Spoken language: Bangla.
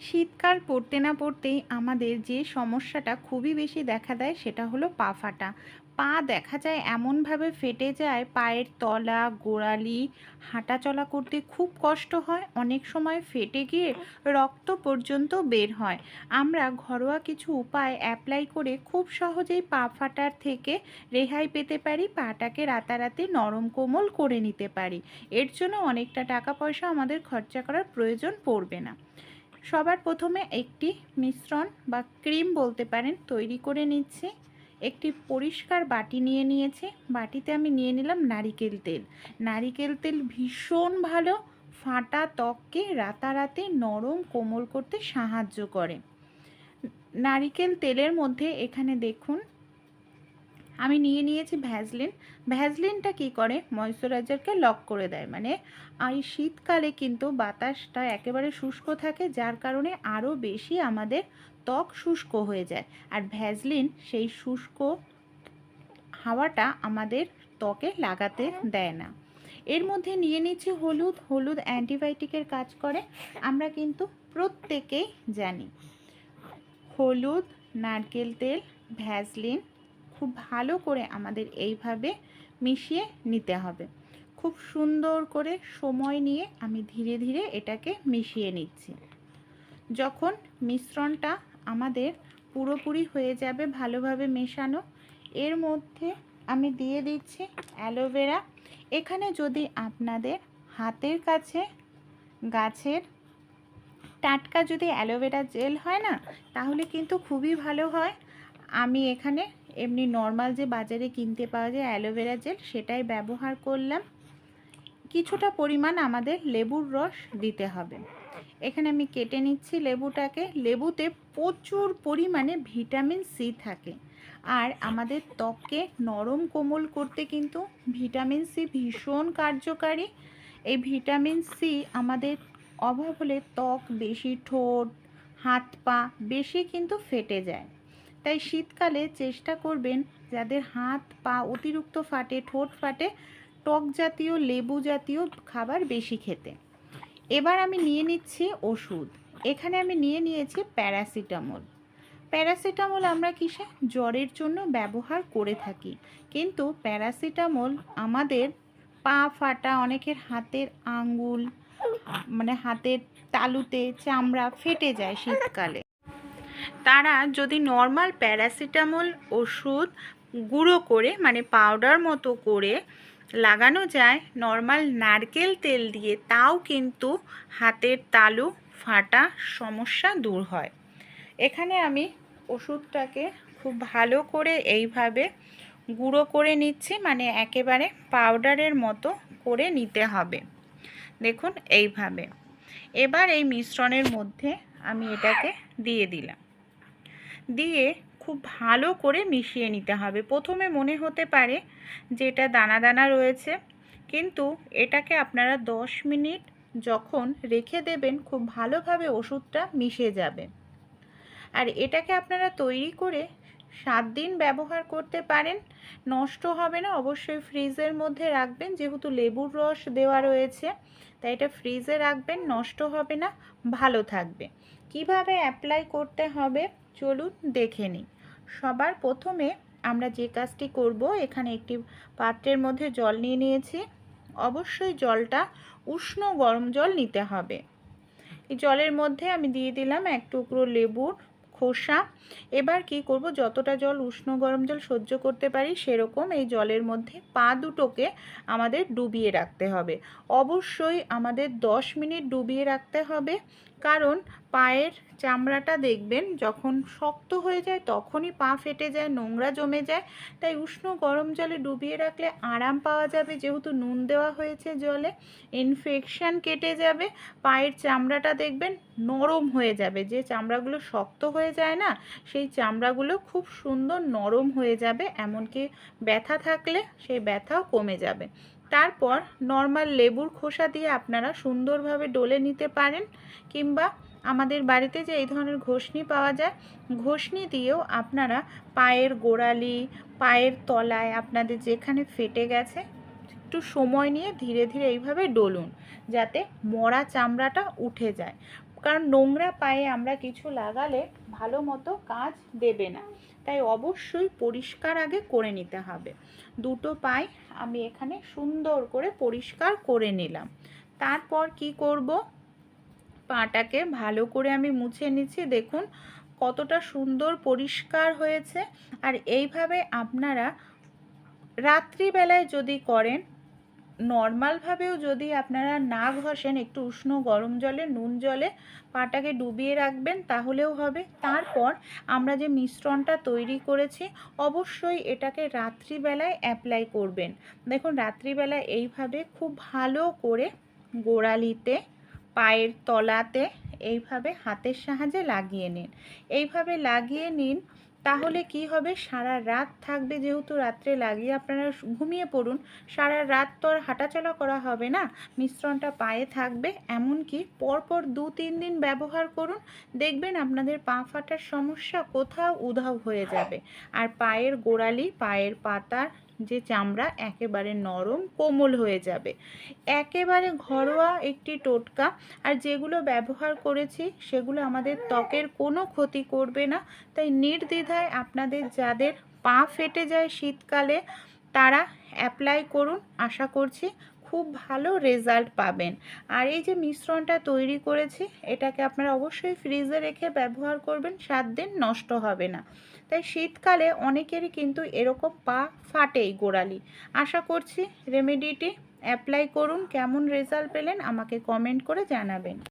শীতকাল পড়তে না পড়তেই আমাদের যে সমস্যাটা খুবই বেশি দেখা দেয় সেটা হলো পা ফাটা। পা দেখা যায় এমনভাবে ফেটে যায়, পায়ের তলা, গোড়ালি হাঁটা চলা করতে খুব কষ্ট হয়, অনেক সময় ফেটে গিয়ে রক্ত পর্যন্ত বের হয়। আমরা ঘরোয়া কিছু উপায় অ্যাপ্লাই করে খুব সহজেই পা ফাটার থেকে রেহাই পেতে পারি, পাটাকে রাতারাতি নরম কোমল করে নিতে পারি। এর জন্য অনেকটা টাকা পয়সা আমাদের খরচা করার প্রয়োজন পড়বে না। সবার প্রথমে একটি মিশ্রণ বা ক্রিম বলতে পারেন তৈরি করে নিচ্ছি। একটি পরিষ্কার বাটি নিয়ে নিয়েছি। বাটিতে আমি নিয়ে নিলাম নারিকেল তেল। নারিকেল তেল ভীষণ ভালো, ফাটা ত্বককে রাতারাতি নরম কোমল করতে সাহায্য করে। নারিকেল তেলের মধ্যে এখানে দেখুন আমি নিয়ে নিয়েছি ভ্যাজলিন ভ্যাজলিনটা কি করে? ময়শ্চারাইজারকে লক করে দেয়। মানে আর এই শীতকালে কিন্তু বাতাসটা একেবারে শুষ্ক থাকে যার কারণে আরও বেশি আমাদের ত্বক শুষ্ক হয়ে যায়। আর ভ্যাজলিন সেই শুষ্ক হাওয়াটা আমাদের ত্বকে লাগাতে দেয় না। এর মধ্যে নিয়ে নিচ্ছি হলুদ। হলুদ অ্যান্টিবায়োটিকের কাজ করে। আমরা কিন্তু প্রত্যেকেই জানি। হলুদ নারকেল তেল ভ্যাসলিন খুব ভালো করে আমাদের এইভাবে মিশিয়ে নিতে হবে। খুব সুন্দর করে সময় নিয়ে আমি ধীরে ধীরে এটাকে মিশিয়ে নিচ্ছি। যখন মিশ্রণটা আমাদের পুরোপুরি হয়ে যাবে ভালোভাবে মেশানো, এর মধ্যে আমি দিয়ে দিচ্ছি অ্যালোভেরা। এখানে যদি আপনাদের হাতের কাছে গাছের টাটকা যদি অ্যালোভেরা জেল হয় না, তাহলে কিন্তু খুবই ভালো হয়। আমি এখানে এমনি নর্মাল যে বাজারে কিনতে পাওয়া যায় অ্যালোভেরা জেল সেটাই ব্যবহার করলাম। কিছুটা পরিমাণ আমাদের লেবুর রস দিতে হবে। এখানে আমি কেটে নিচ্ছি লেবুটাকে। লেবুতে প্রচুর পরিমাণে ভিটামিন সি থাকে। আর আমাদের ত্বককে নরম কোমল করতে কিন্তু ভিটামিন সি ভীষণ কার্যকারী। এই ভিটামিন সি আমাদের অভাব হলে ত্বক বেশি ঠোঁট, হাত পা বেশি কিন্তু ফেটে যায়। তাই শীতকালে চেষ্টা করবেন যাদের হাত, পা অতিরিক্ত ফাটে, ঠোঁট ফাটে, টক জাতীয়, লেবু জাতীয় খাবার বেশি খেতে। এবার আমি নিয়ে নিচ্ছি ওষুধ। এখানে আমি নিয়ে নিয়েছি প্যারাসিটামল। প্যারাসিটামল আমরা কিসে? জ্বরের জন্য ব্যবহার করে থাকি। কিন্তু প্যারাসিটামল আমাদের পা ফাটা, অনেকের হাতের আঙ্গুল মানে হাতের তালুতে চামড়া ফেটে যায় শীতকালে। তারা যদি নর্মাল প্যারাসিটামল ওষুধ গুঁড়ো করে মানে পাউডার মতো করে লাগানো যায় নর্মাল নারকেল তেল দিয়ে, তাও কিন্তু হাতের তালু ফাটা সমস্যা দূর হয়। এখানে আমি ওষুধটাকে খুব ভালো করে এইভাবে গুঁড়ো করে নিচ্ছি মানে একেবারে পাউডারের মতো করে নিতে হবে। দেখুন, এইভাবে। এবার এই মিশ্রণের মধ্যে আমি এটাকে দিয়ে দিলাম। দিয়ে খুব ভালো করে মিশিয়ে নিতে হবে। প্রথমে মনে হতে পারে যে এটা দানা দানা রয়েছে, কিন্তু এটাকে আপনারা দশ মিনিট যখন রেখে দেবেন, খুব ভালোভাবে ওষুধটা মিশে যাবে। আর এটাকে আপনারা তৈরি করে সাত দিন ব্যবহার করতে পারেন। নষ্ট হবে না, অবশ্যই ফ্রিজের মধ্যে রাখবেন, যেহেতু লেবুর রস দেওয়া রয়েছে, তাই এটা ফ্রিজে রাখবেন, নষ্ট হবে না, ভালো থাকবে। কীভাবে অ্যাপ্লাই করতে হবে? চলুন দেখে নিই। সবার প্রথমে আমরা যে কাজটি করব, এখানে একটি পাত্রের মধ্যে জল নিয়ে নিয়েছি। অবশ্যই জলটা উষ্ণ গরম জল নিতে হবে। এই জলের মধ্যে আমি দিয়ে দিলাম এক টুকরো লেবুর খোসা। এবার কি করব? যতটা জল উষ্ণ গরম জল সহ্য করতে পারি সেরকম এই জলের মধ্যে পা দুটোকে আমাদের ডুবিয়ে রাখতে হবে। অবশ্যই আমাদের দশ মিনিট ডুবিয়ে রাখতে হবে। কারণ পায়ের চামড়াটা দেখবেন যখন শক্ত হয়ে যায় তখনই পা ফেটে যায়, নোংরা জমে যায়। তাই উষ্ণ গরম জলে ডুবিয়ে রাখলে আরাম পাওয়া যাবে। যেহেতু নুন দেওয়া হয়েছে জলে ইনফেকশান কেটে যাবে। পায়ের চামড়াটা দেখবেন নরম হয়ে যাবে। যে চামড়াগুলো শক্ত হয়ে যায় না, সেই চামড়াগুলো খুব সুন্দর নরম হয়ে যাবে। এমনকি ব্যথা থাকলে সেই ব্যথাও কমে যাবে। তারপর নর্মাল লেবুর খোসা দিয়ে আপনারা সুন্দরভাবে ডলে নিতে পারেন কিংবা আমাদের বাড়িতে যে এই ধরনের ঘষনি পাওয়া যায়, ঘষনি দিয়েও আপনারা পায়ের গোড়ালি, পায়ের তলায় আপনাদের যেখানে ফেটে গেছে, একটু সময় নিয়ে ধীরে ধীরে এইভাবে ডলুন, যাতে মরা চামড়াটা উঠে যায়। কারণ নোংরা পায়ে আমরা কিছু লাগালে ভালো মতো কাজ দেবে না। তাই অবশ্যই পরিষ্কার আগে করে নিতে হবে। দুটো পায়ে আমি এখানে সুন্দর করে পরিষ্কার করে নিলাম। তারপর কি করব? পাটাকে ভালো করে আমি মুছে নিচ্ছি। দেখুন কতটা সুন্দর পরিষ্কার হয়েছে। আর এইভাবে আপনারা রাত্রিবেলায় যদি করেন নর্মালভাবেও যদি আপনারা না ঘষেন, একটু উষ্ণ গরম জলে, নুন জলে পাটাকে ডুবিয়ে রাখবেন, তাহলেও হবে। তারপর আমরা যে মিশ্রণটা তৈরি করেছি, অবশ্যই এটাকে রাত্রিবেলায় অ্যাপ্লাই করবেন। দেখুন, রাত্রিবেলায় এইভাবে খুব ভালো করে গোড়ালিতে, পায়ের তলাতে এইভাবে হাতের সাহায্যে লাগিয়ে নিন। এইভাবে লাগিয়ে নিন তাহলে কি হবে? সারা রাত থাকবে যেহেতু রাত্রে লাগিয়ে আপনারা ঘুমিয়ে পড়ুন। সারা রাত তো আর হাঁটাচলা করা হবে না। মিশ্রণটা পায়ে থাকবে। এমনকি পরপর দু, তিন দিন ব্যবহার করুন। দেখবেন আপনাদের পা ফাটার সমস্যা কোথাও উধাও হয়ে যাবে। আর পায়ের গোড়ালি, পায়ের পাতার যে চামড়া একেবারে নরম, কোমল হয়ে যাবে। একেবারে ঘরোয়া একটি টোটকা, আর যেগুলো ব্যবহার করেছি সেগুলো আমাদের ত্বকের কোনো ক্ষতি করবে না। তাই নির্দ্বিধায় আপনাদের যাদের পা ফেটে যায় শীতকালে, তারা অ্যাপ্লাই করুন। আশা করছি খুব ভালো রেজাল্ট পাবেন। আর এই যে মিশ্রণটা তৈরি করেছি, এটাকে আপনারা অবশ্যই ফ্রিজে রেখে ব্যবহার করবেন, সাত দিন নষ্ট হবে না। তাই শীতকালে অনেকেরই কিন্তু এরকম পা ফাটেই গোড়ালি। আশা করছি রেমেডিটি অ্যাপ্লাই করুন, কেমন রেজাল্ট পেলেন আমাকে কমেন্ট করে জানাবেন।